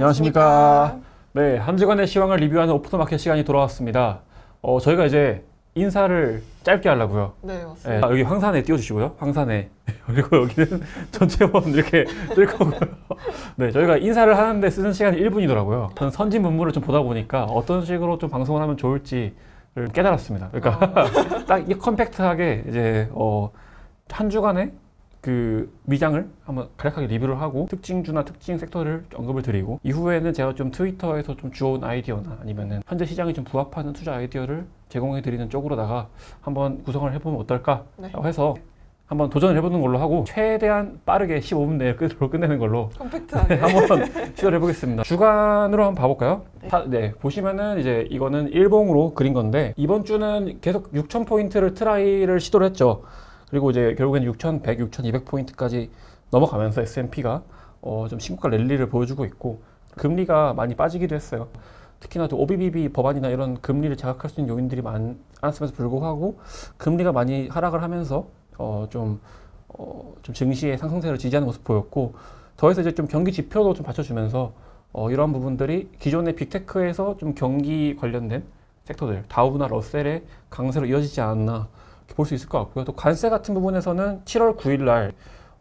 안녕하십니까. 네, 한 주간의 시황을 리뷰하는 오프터마켓 시간이 돌아왔습니다. 어, 저희가 이제 인사를 짧게 하려고요. 네, 네, 맞습니다. 아, 여기 황산에 띄워주시고요. 황산에. 그리고 여기는 전체원 이렇게 뜰 거고요. 네, 저희가 인사를 하는데 쓰는 시간이 1분이더라고요. 저는 선진 문물을 좀 보다 보니까 어떤 식으로 좀 방송을 하면 좋을지 를 깨달았습니다. 그러니까 아, 딱이 컴팩트하게 이제 어, 한 주간의 그 미장을 한번 간략하게 리뷰를 하고 특징주나 특징 섹터를 언급을 드리고 이후에는 제가 좀 트위터에서 좀 주워온 아이디어나 아니면은 현재 시장에 좀 부합하는 투자 아이디어를 제공해 드리는 쪽으로다가 한번 구성을 해보면 어떨까 네. 라고 해서 한번 도전을 해보는 걸로 하고 최대한 빠르게 15분 내에 끝으로 끝내는 걸로 컴팩트하게. 한번 시도를 해보겠습니다. 주간으로 한번 봐볼까요? 네. 다- 네, 보시면은 이제 이거는 일봉으로 그린 건데 이번 주는 계속 6,000 포인트를 트라이를 시도를 했죠. 그리고 이제 결국엔 6,100, 6,200 포인트까지 넘어가면서 S&P가 어, 좀 심각한 랠리를 보여주고 있고 금리가 많이 빠지기도 했어요. 특히나 또 OBBB 법안이나 이런 금리를 자극할 수 있는 요인들이 많았음에도 불구하고 금리가 많이 하락을 하면서 어, 좀, 어, 좀 증시의 상승세를 지지하는 모습 보였고 더해서 이제 좀 경기 지표도 좀 받쳐주면서 어, 이러한 부분들이 기존의 빅테크에서 좀 경기 관련된 섹터들 다우나 러셀의 강세로 이어지지 않았나 볼 수 있을 것 같고요. 또 관세 같은 부분에서는 7월 9일 날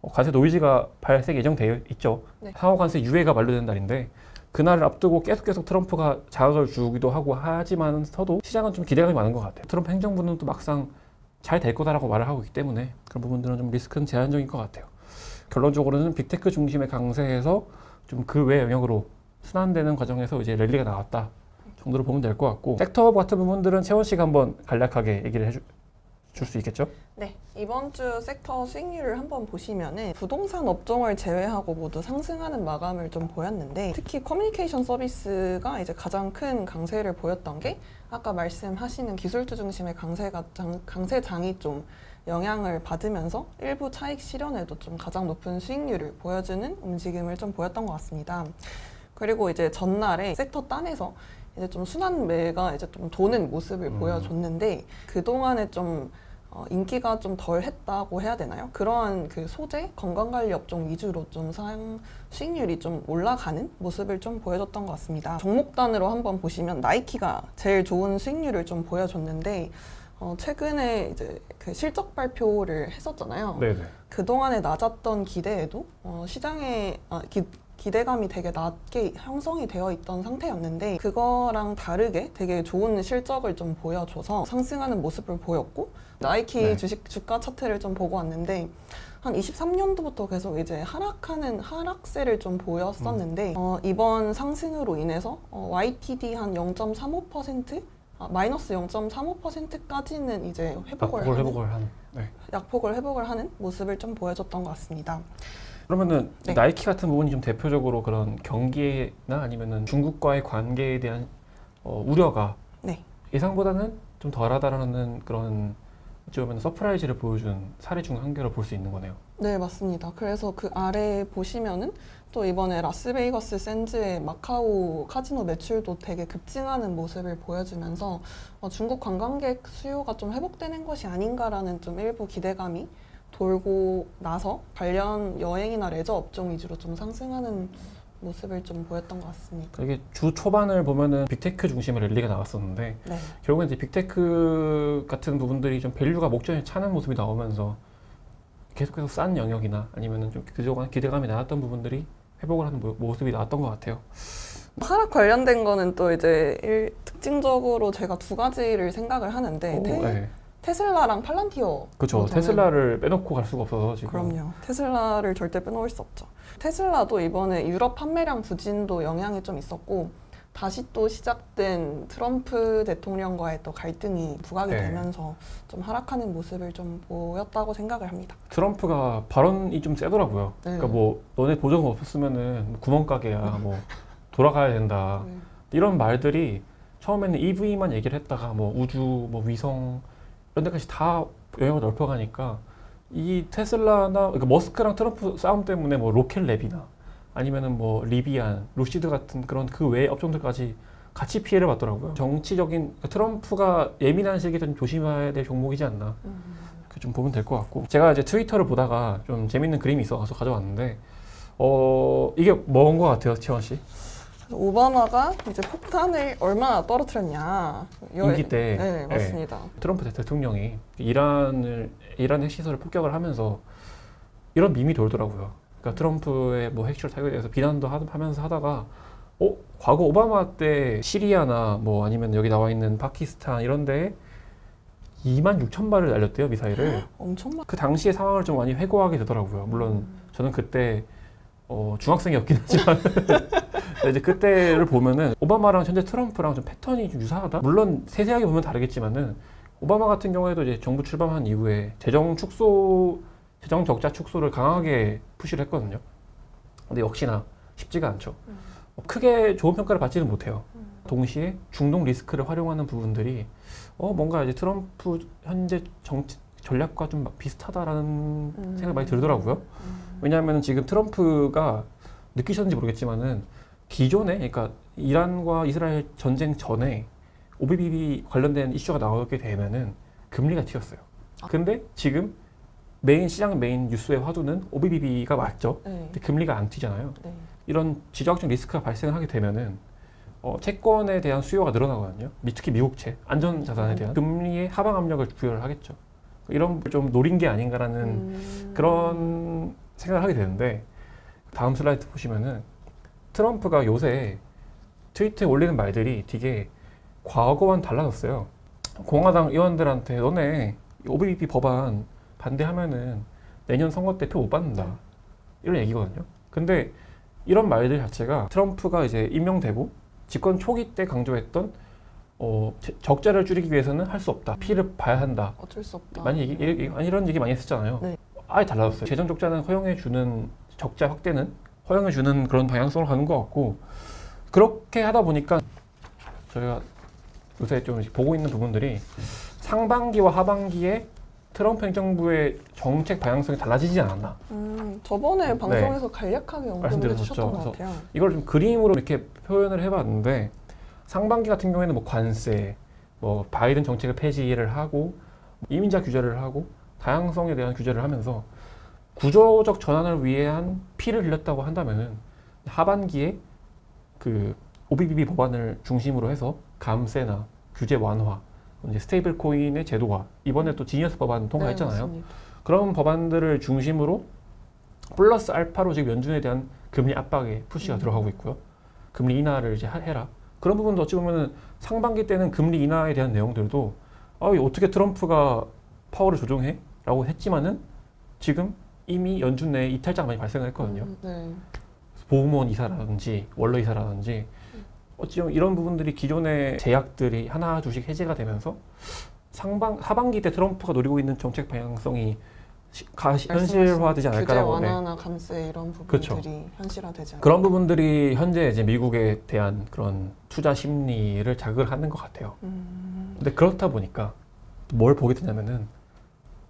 어, 관세 노이즈가 발생 예정되어 있죠. 네. 상호 관세 유예가 만료된 날인데 그날을 앞두고 계속 계속 트럼프가 자극을 주기도 하고 하지만서도 시장은 좀 기대감이 많은 것 같아요. 트럼프 행정부는 또 막상 잘 될 거다라고 말을 하고 있기 때문에 그런 부분들은 좀 리스크는 제한적인 것 같아요. 결론적으로는 빅테크 중심의 강세에서 좀 그 외 영역으로 순환되는 과정에서 이제 랠리가 나왔다 정도로 보면 될 것 같고 섹터 같은 부분들은 채원 씨가 한번 간략하게 얘기를 해 줄 수 있겠죠? 네, 이번 주 섹터 수익률을 한번 보시면은 부동산 업종을 제외하고 모두 상승하는 마감을 좀 보였는데 특히 커뮤니케이션 서비스가 이제 가장 큰 강세를 보였던 게 아까 말씀하시는 기술주 중심의 강세가 장, 강세장이 좀 영향을 받으면서 일부 차익 실현에도 좀 가장 높은 수익률을 보여주는 움직임을 좀 보였던 것 같습니다. 그리고 이제 전날에 섹터 딴에서 이제 좀 순환 매가 이제 좀 도는 모습을 음. 보여줬는데 그 동안에 좀 어, 인기가 좀 덜 했다고 해야 되나요? 그러한 그 소재 건강관리 업종 위주로 좀 상 수익률이 좀 올라가는 모습을 좀 보여줬던 것 같습니다. 종목 단으로 한번 보시면 나이키가 제일 좋은 수익률을 좀 보여줬는데 어, 최근에 이제 그 실적 발표를 했었잖아요. 네네. 그동안에 낮았던 기대에도 어, 시장에 아, 기, 기대감이 되게 낮게 형성이 되어 있던 상태였는데 그거랑 다르게 되게 좋은 실적을 좀 보여줘서 상승하는 모습을 보였고 나이키 네. 주식 주가 차트를 좀 보고 왔는데 한 23년도부터 계속 이제 하락하는 하락세를 좀 보였었는데 어, 이번 상승으로 인해서 어, YTD 한 0.35% 아, 마이너스 0.35%까지는 이제 회복을 낙폭을 하는 회복을 한. 네. 약폭을 회복을 하는 모습을 좀 보여줬던 것 같습니다. 그러면은 네. 나이키 같은 부분이 좀 대표적으로 그런 경기나 아니면은 중국과의 관계에 대한 어, 우려가 네. 예상보다는 좀 덜하다라는 그런 어찌 보면 서프라이즈를 보여준 사례 중 한 개로 볼 수 있는 거네요. 네, 맞습니다. 그래서 그 아래 보시면은 또 이번에 라스베이거스 샌즈의 마카오 카지노 매출도 되게 급증하는 모습을 보여주면서 어, 중국 관광객 수요가 좀 회복되는 것이 아닌가라는 좀 일부 기대감이 돌고 나서 관련 여행이나 레저 업종 위주로 좀 상승하는 모습을 좀 보였던 것 같습니다. 이게 주 초반을 보면은 빅테크 중심의 랠리가 나왔었는데 네. 결국엔 이제 빅테크 같은 부분들이 좀 밸류가 목전에 차는 모습이 나오면서 계속해서 싼 영역이나 아니면은 좀 그동안 기대감이 나왔던 부분들이 회복을 하는 모- 모습이 나왔던 것 같아요. 하락 관련된 거는 또 이제 일, 특징적으로 제가 두 가지를 생각을 하는데 오, 테, 네. 테슬라랑 팔란티어 그렇죠. 테슬라를 빼놓고 갈 수가 없어서 지금. 그럼요. 테슬라를 절대 빼놓을 수 없죠. 테슬라도 이번에 유럽 판매량 부진도 영향이 좀 있었고 다시 또 시작된 트럼프 대통령과의 또 갈등이 부각이 네. 되면서 좀 하락하는 모습을 좀 보였다고 생각을 합니다. 트럼프가 발언이 좀 세더라고요. 네. 그러니까 뭐 너네 보정 없었으면은 구멍가게야 뭐 돌아가야 된다 네. 이런 말들이 처음에는 EV만 얘기를 했다가 뭐 우주 뭐 위성 이런 데까지 다 영역을 넓혀가니까 이 테슬라나 그러니까 머스크랑 트럼프 싸움 때문에 뭐 로켓랩이나 아니면은 뭐 리비안, 루시드 같은 그런 그 외의 업종들까지 같이 피해를 봤더라고요. 정치적인 그러니까 트럼프가 예민한 시기에 좀 조심해야 될 종목이지 않나. 음. 그좀 보면 될 것 같고 제가 이제 트위터를 보다가 좀 재밌는 그림이 있어서 가져왔는데 어 이게 뭔 것 같아요, 채원 씨? 오바마가 이제 폭탄을 얼마나 떨어뜨렸냐. 여- 임기 때 네, 맞습니다. 트럼프 대통령이 이란을 이란 핵시설을 폭격을 하면서 이런 밈이 돌더라고요. 그러니까 트럼프의 뭐 핵시설 타격에 대해서 비난도 하- 하면서 하다가 어 과거 오바마 때 시리아나 뭐 아니면 여기 나와 있는 파키스탄 이런 데에 2만 6천 발을 날렸대요 미사일을. 엄청 많. 그 당시의 상황을 좀 많이 회고하게 되더라고요. 물론 저는 그때 어, 중학생이었긴 하지만 이제 그때를 보면은 오바마랑 현재 트럼프랑 좀 패턴이 좀 유사하다. 물론 세세하게 보면 다르겠지만은 오바마 같은 경우에도 이제 정부 출범한 이후에 재정 축소, 재정 적자 축소를 강하게 푸시를 했거든요. 근데 역시나 쉽지가 않죠. 음. 크게 좋은 평가를 받지는 못해요. 동시에 중동 리스크를 활용하는 부분들이 어 뭔가 이제 트럼프 현재 정치 전략과 좀 비슷하다라는 음. 생각이 많이 들더라고요. 음. 왜냐하면 지금 트럼프가 느끼셨는지 모르겠지만은 기존에 그러니까 이란과 이스라엘 전쟁 전에 OBBB 관련된 이슈가 나오게 되면은 금리가 튀었어요. 아. 근데 지금 메인 시장 메인 뉴스의 화두는 OBBB가 맞죠. 네. 근데 금리가 안 튀잖아요. 네. 이런 지정학적 리스크가 발생하게 되면은 어, 채권에 대한 수요가 늘어나거든요. 미- 특히 미국채, 안전 자산에 대한 금리의 하방 압력을 부여를 하겠죠. 이런 걸좀 노린 게 아닌가라는 음. 그런 생각을 하게 되는데 다음 슬라이드 보시면은 트럼프가 요새 트위터에 올리는 말들이 되게 과거와는 달라졌어요. 공화당 의원들한테 너네 OBB 법안 반대하면은 내년 선거 때 표 못 받는다. 이런 얘기거든요. 근데 이런 말들 자체가 트럼프가 이제 임명되고 집권 초기 때 강조했던 어, 제- 적자를 줄이기 위해서는 할 수 없다. 피를 봐야 한다. 어쩔 수 없다. 많이 얘기, 얘기- 이런 얘기 많이 했었잖아요. 네. 아예 달라졌어요. 재정 적자는 허용해 주는 적자 확대는 허용해 주는 그런 방향성으로 가는 것 같고 그렇게 하다 보니까 저희가 요새 좀 보고 있는 부분들이 상반기와 하반기에 트럼프 행정부의 정책 방향성이 달라지지 않았나. 음, 저번에 방송에서 간략하게 언급을. 해주셨던 것 같아요. 이걸 좀 그림으로 이렇게 표현을 해봤는데 상반기 같은 경우에는 뭐 관세, 뭐 바이든 정책을 폐지를 하고 이민자 규제를 하고 다양성에 대한 규제를 하면서 구조적 전환을 위한 피를 흘렸다고 한다면은 하반기에 그 OBBB 법안을 중심으로 해서 감세나 규제 완화, 이제 스테이블 코인의 제도화 이번에 또 지니어스 법안 통과했잖아요. 네. 그런 법안들을 중심으로 플러스 알파로 지금 연준에 대한 금리 압박에 푸시가 음. 들어가고 있고요. 금리 인하를 이제 하- 해라. 그런 부분도 어찌 보면은 상반기 때는 금리 인하에 대한 내용들도 아, 어떻게 트럼프가 파워를 조종해? 라고 했지만은 지금 이미 연준 내에 이탈자가 많이 발생을 했거든요. 음, 네. 보험원 이사라든지 원로 이사라든지 어찌 보면 이런 부분들이 기존의 제약들이 하나 둘씩 해제가 되면서 상반 하반기 때 트럼프가 노리고 있는 정책 방향성이 시- 가, 현실화되지 규제 않을까라고 네. 완화나 감세 이런 부분들이 그렇죠. 현실화되지 않을까. 그런 부분들이 현재 이제 미국에 대한 그런 투자 심리를 자극을 하는 것 같아요. 음, 근데 그렇다 보니까 뭘 보게 되냐면은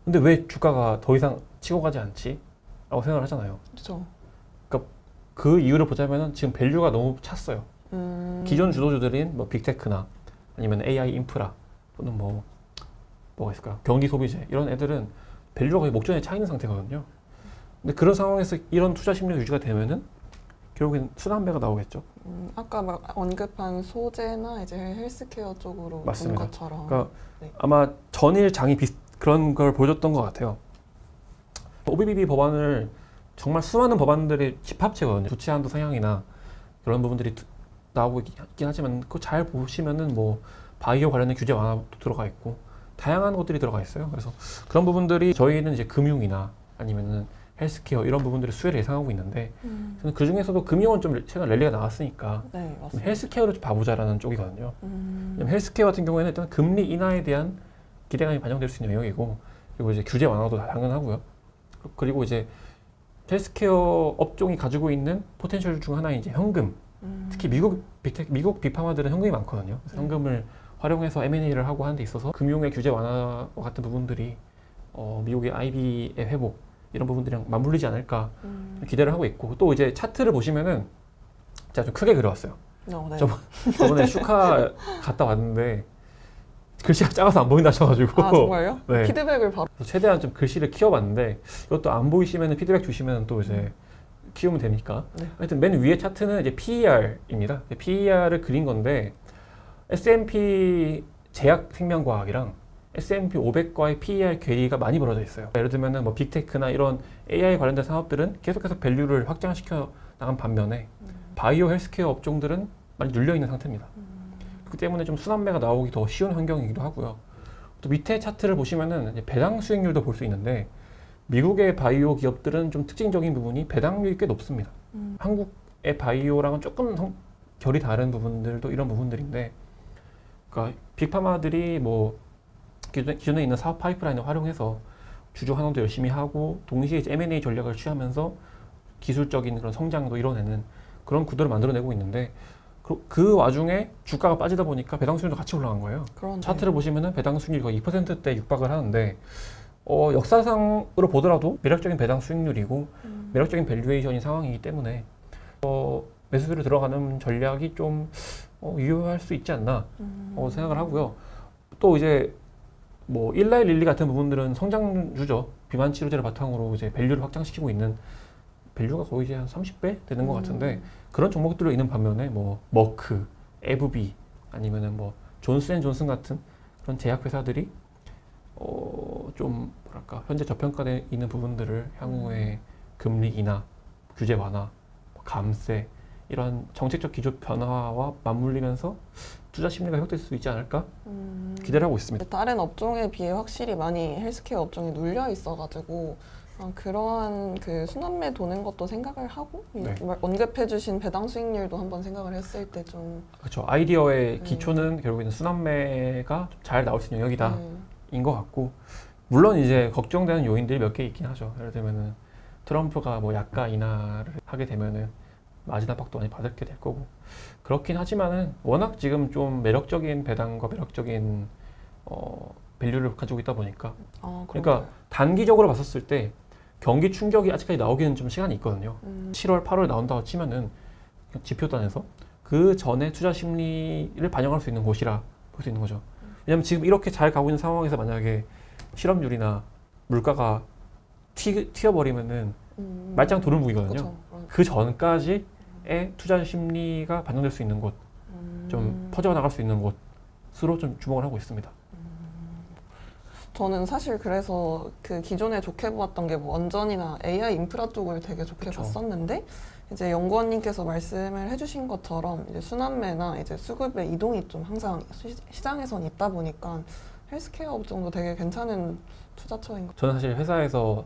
근데 왜 주가가 더 이상 치고 가지 않지? 라고 생각을 하잖아요. 그렇죠. 그 이유를 보자면은 지금 밸류가 너무 찼어요. 음, 기존 주도주들인 뭐 빅테크나 아니면 AI 인프라 또는 뭐 뭐가 있을까 경기 소비재 이런 애들은 밸류가 거의 목전에 차 있는 상태거든요. 근데 그런 상황에서 이런 투자 심리가 유지가 되면은 결국엔 순환배가 나오겠죠. 음, 아까 막 언급한 소재나 이제 헬스케어 쪽으로 본 맞습니다. 것처럼. 그러니까 네. 아마 전일 장이 비슷 그런 걸 보여줬던 것 같아요. OBBB 법안을 정말 수많은 법안들의 집합체거든요. 조치 한도 상향이나 그런 부분들이 드- 나오고 있긴 하지만 그거 잘 보시면은 뭐 바이오 관련된 규제 완화도 들어가 있고 다양한 것들이 들어가 있어요. 그래서 그런 부분들이 저희는 이제 금융이나 아니면은 헬스케어 이런 부분들의 수혜를 예상하고 있는데 음, 저는 그 중에서도 금융은 좀 최근 랠리가 나왔으니까 네, 좀. 헬스케어를 좀 봐보자라는 쪽이거든요. 음, 헬스케어 같은 경우에는 일단 금리 인하에 대한 기대감이 반영될 수 있는 영역이고 그리고 이제 규제 완화도 당연하고요. 그리고 이제 헬스케어 업종이 가지고 있는 포텐셜 중 하나인 이제 현금. 음, 특히 미국 빅텍 미국 빅파마들은 현금이 많거든요. 음. 현금을 활용해서 M&A를 하고 하는 데 있어서 금융의 규제 완화와 같은 부분들이 어, 미국의 IB의 회복 이런 부분들이랑 맞물리지 않을까 음, 기대를 하고 있고 또 이제 차트를 보시면은 제가 좀 크게 그려왔어요. 어, 네. 저번- 저번에 슈카 갔다 왔는데 글씨가 작아서 안 보인다 하셔가지고 아 정말요? 네. 피드백을 바로. 최대한 좀 글씨를 키워봤는데 이것도 안 보이시면 피드백 주시면 또 이제 키우면 되니까. 네. 하여튼 맨 위에 차트는 이제 PER입니다. PER을 그린 건데 S&P 제약 생명과학이랑 S&P 500과의 PER 괴리가 많이 벌어져 있어요. 예를 들면은 뭐 빅테크나 이런 AI 관련된 산업들은 계속해서 밸류를 확장시켜 나간 반면에 바이오 헬스케어 업종들은 많이 눌려 있는 상태입니다. 그렇기 때문에 좀 순환매가 나오기 더 쉬운 환경이기도 하고요. 또 밑에 차트를 보시면은 배당 수익률도 볼 수 있는데 미국의 바이오 기업들은 좀 특징적인 부분이 배당률이 꽤 높습니다. 음. 한국의 바이오랑은 조금 성- 결이 다른 부분들도 이런 부분들인데, 그러니까 빅파마들이 뭐 기존에, 기존 에 있는 사업 파이프라인을 활용해서 주주 환원도 열심히 하고 동시에 M&A 전략을 취하면서 기술적인 그런 성장도 이뤄내는 그런 구도를 만들어내고 있는데 그, 그 와중에 주가가 빠지다 보니까 배당 수익률도 같이 올라간 거예요. 그런 차트를 보시면은 배당 수익률이 거의 2%대 육박을 하는데 어, 역사상으로 보더라도 매력적인 배당 수익률이고 음. 매력적인 밸류에이션인 상황이기 때문에 어, 매수세로 들어가는 전략이 좀 어, 유효할 수 있지 않나 음. 어, 생각을 하고요. 또 이제 뭐 일라이 릴리 같은 부분들은 성장주죠. 비만 치료제를 바탕으로 이제 밸류를 확장시키고 있는 밸류가 거의 이제 한 30배 되는 것 같은데 음. 그런 종목들로 있는 반면에 뭐 머크, 에브비 아니면은 뭐 존슨앤존슨 같은 그런 제약 회사들이 어 좀 뭐랄까 현재 저평가돼 있는 부분들을 향후에 금리 인하, 규제 완화, 뭐 감세 이런 정책적 기조 변화와 맞물리면서 투자 심리가 회복될 수 있지 않을까 음. 기대를 하고 있습니다. 다른 업종에 비해 확실히 많이 헬스케어 업종이 눌려 있어가지고 어, 그러한 그 순환매 도는 것도 생각을 하고 이 네. 말- 언급해주신 배당 수익률도 한번 생각을 했을 때 좀 그렇죠. 아이디어의 음. 기초는 결국에는 순환매가 좀잘 나올 수 있는 영역이다. 음. 인것 같고 물론 이제 걱정되는 요인들이 몇 개 있긴 하죠. 예를 들면은 트럼프가 뭐 약가 인하를 하게 되면은 마진 압박도 많이 받게 될 거고 그렇긴 하지만은 워낙 지금 좀 매력적인 배당과 매력적인 어 밸류를 가지고 있다 보니까 아, 그러니까? 단기적으로 봤었을 때 경기 충격이 아직까지 나오기는 좀 시간이 있거든요. 음. 7월, 8월 나온다고 치면은 지표단에서 그 전에 투자 심리를 반영할 수 있는 곳이라 볼 수 있는 거죠. 왜냐면 지금 이렇게 잘 가고 있는 상황에서 만약에 실업률이나 물가가 튀, 튀어버리면은 음. 말짱 도루묵이거든요. 그쵸. 그 전까지의 투자 심리가 반영될 수 있는 곳, 좀 음. 퍼져나갈 수 있는 곳으로 좀 주목을 하고 있습니다. 저는 사실 그래서 그 기존에 좋게 보았던 게 뭐 원전이나 AI 인프라 쪽을 되게 좋게 그쵸. 봤었는데 이제 연구원님께서 말씀을 해주신 것처럼 이제 순환매나 이제 수급의 이동이 좀 항상 시, 시장에선 있다 보니까 헬스케어 업종도 되게 괜찮은 투자처인 것. 저는 사실 회사에서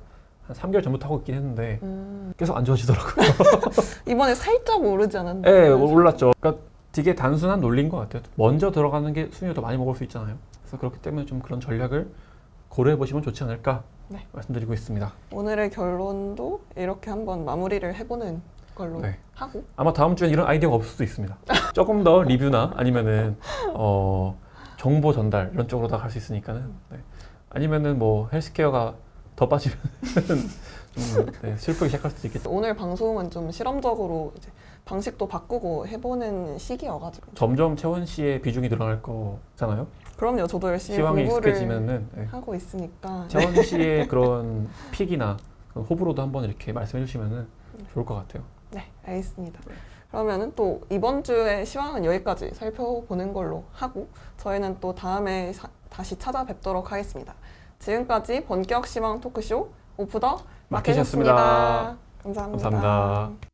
한 3개월 전부터 하고 있긴 했는데 음, 계속 안 좋아지더라고요. 이번에 살짝 오르지 않았나요? 네, 올랐죠. 그러니까 되게 단순한 논리인 것 같아요. 먼저 들어가는 게 수익을 더 많이 먹을 수 있잖아요. 그래서 그렇기 때문에 좀 그런 전략을 고려해 보시면 좋지 않을까 네. 말씀드리고 있습니다. 오늘의 결론도 이렇게 한번 마무리를 해보는 걸로 네. 하고 아마 다음 주엔 이런 아이디어가 없을 수도 있습니다. 조금 더 리뷰나 아니면은 어, 정보 전달 이런 쪽으로 다 갈 수 있으니까는 네. 아니면은 뭐 헬스케어가 더 빠지면 좀 네, 슬프게 시작할 수도 있겠죠. 오늘 방송은 좀 실험적으로 이제 방식도 바꾸고 해보는 시기여가지고 점점 채원 씨의 비중이 늘어날 거잖아요. 그럼요 저도 열심히 시황이 공부를 익숙해지면은 네. 하고 있으니까 채원 씨의 그런 픽이나 그런 호불호도 한번 이렇게 말씀해 주시면은 좋을 것 같아요. 네 알겠습니다 그러면은 또 이번 주에 시황은 여기까지 살펴보는 걸로 하고 저희는 또 다음에 사- 다시 찾아뵙도록 하겠습니다 지금까지 본격 시황 토크쇼 오프 더 마켓이었습니다. 마켓이었습니다 감사합니다. 감사합니다.